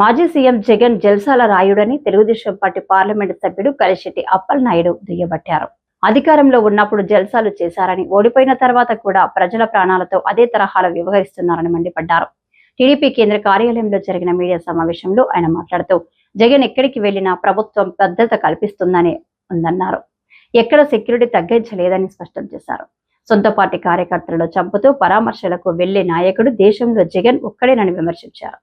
మాజీ సీఎం జగన్ జల్సాల రాయుడని తెలుగుదేశం పార్టీ పార్లమెంటు సభ్యుడు కలిశెట్టి అప్పలనాయుడు దుయ్యబట్టారు. అధికారంలో ఉన్నప్పుడు జల్సాలు చేశారని ఓడిపోయిన తర్వాత కూడా ప్రజల ప్రాణాలతో అదే తరహాలో వ్యవహరిస్తున్నారని మండిపడ్డారు. టీడీపీ కేంద్ర కార్యాలయంలో జరిగిన మీడియా సమావేశంలో ఆయన మాట్లాడుతూ జగన్ ఎక్కడికి వెళ్ళినా ప్రభుత్వం భద్రత కల్పిస్తుందని ఉందన్నారు. ఎక్కడ సెక్యూరిటీ తగ్గించలేదని స్పష్టం చేశారు. సొంత పార్టీ కార్యకర్తలను చంపుతూ పరామర్శలకు వెళ్ళే నాయకుడు దేశంలో జగన్ ఒక్కడేనని విమర్శించారు.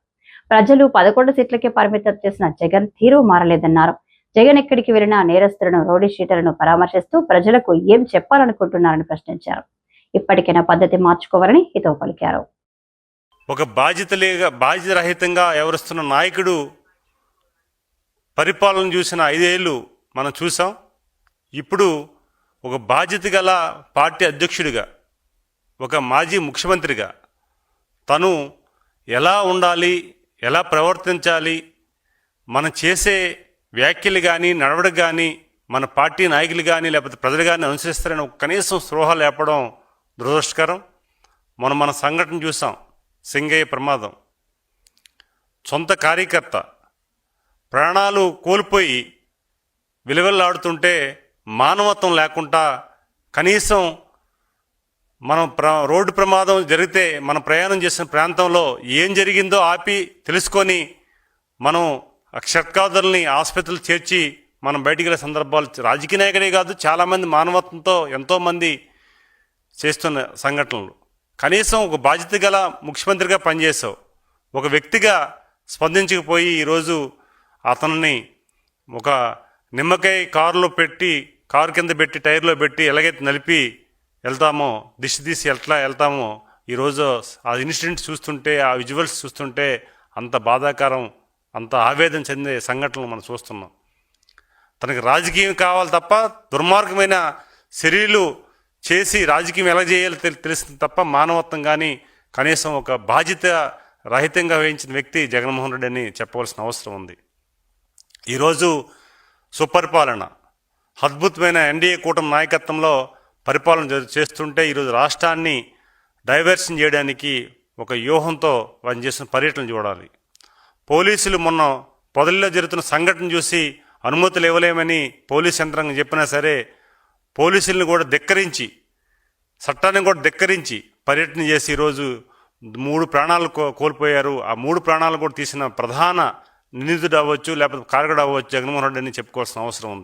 ప్రజలు పదకొండు సీట్లకే పరిమితం చేసిన జగన్ తీరు మారలేదన్నారు. జగన్ ఎక్కడికి వెళ్ళినా నేరస్తులను రౌడీ షీటర్లను పరామర్శిస్తూ ప్రజలకు ఏం చెప్పాలనుకుంటున్నారని ప్రశ్నించారు. ఇప్పటికైనా పద్ధతి మార్చుకోవాలని హితవు పలికారు. ఒక బాధ్యత బాధ్యతరహితంగా ఎవరుస్తున్న నాయకుడు పరిపాలన చూసిన ఐదేళ్ళు మనం చూసాం. ఇప్పుడు ఒక బాధ్యత గల పార్టీ అధ్యక్షుడిగా ఒక మాజీ ముఖ్యమంత్రిగా తను ఎలా ఉండాలి ఎలా ప్రవర్తించాలి? మనం చేసే వ్యాఖ్యలు కానీ నడవడిక కానీ మన పార్టీ నాయకులు కానీ లేకపోతే ప్రజలు కానీ అనుసరిస్తారని కనీసం స్పృహ లేపడం దురదృష్టకరం. మనం మన సంఘటన చూసాం సింగయ్య ప్రమాదం. సొంత కార్యకర్త ప్రాణాలు కోల్పోయి విలువలాడుతుంటే మానవత్వం లేకుండా కనీసం మనం ప్ర రోడ్డు ప్రమాదం జరిగితే మనం ప్రయాణం చేసిన ప్రాంతంలో ఏం జరిగిందో ఆపి తెలుసుకొని మనం షట్కాదుల్ని ఆసుపత్రులు చేర్చి మనం బయటికి వెళ్ళే సందర్భాలు రాజకీయ నాయకుడే కాదు చాలామంది మానవత్వంతో ఎంతోమంది చేస్తున్న సంఘటనలు. కనీసం ఒక బాధ్యత గల ముఖ్యమంత్రిగా పనిచేసావు ఒక వ్యక్తిగా స్పందించకపోయి ఈరోజు అతనిని ఒక నిమ్మకాయ కారులో పెట్టి కారు కింద పెట్టి టైర్లో పెట్టి ఎలాగైతే నలిపి వెళ్తామో దిశ తీసి ఎట్లా వెళ్తామో ఈరోజు ఆ ఇన్సిడెంట్ చూస్తుంటే ఆ విజువల్స్ చూస్తుంటే అంత బాధాకరం అంత ఆవేదన చెందే సంఘటనలు మనం చూస్తున్నాం. తనకి రాజకీయం కావాలి తప్ప దుర్మార్గమైన చర్యలు చేసి రాజకీయం ఎలా చేయాలో తెలిసింది తప్ప మానవత్వం కానీ కనీసం ఒక బాధ్యత రహితంగా వహించిన వ్యక్తి జగన్మోహన్ రెడ్డి అని చెప్పవలసిన అవసరం ఉంది. ఈరోజు సుపరిపాలన అద్భుతమైన ఎన్డీఏ కూటమి నాయకత్వంలో పరిపాలన చేస్తుంటే ఈరోజు రాష్ట్రాన్ని డైవర్షన్ చేయడానికి ఒక వ్యూహంతో వారిని చేసిన పర్యటన చూడాలి. పోలీసులు మొన్న పొదల్లో జరుగుతున్న సంఘటన చూసి అనుమతులు ఇవ్వలేమని పోలీస్ యంత్రాంగం చెప్పినా సరే పోలీసుల్ని కూడా ధిక్కరించి చట్టాన్ని కూడా ధిక్కరించి పర్యటన చేసి ఈరోజు మూడు ప్రాణాలు కో- కోల్పోయారు. ఆ మూడు ప్రాణాలు కూడా తీసిన ప్రధాన నిందితుడు అవ్వచ్చు లేకపోతే కారకుడు అవ్వచ్చు జగన్మోహన్ రెడ్డి అని చెప్పుకోవాల్సిన అవసరం ఉంది.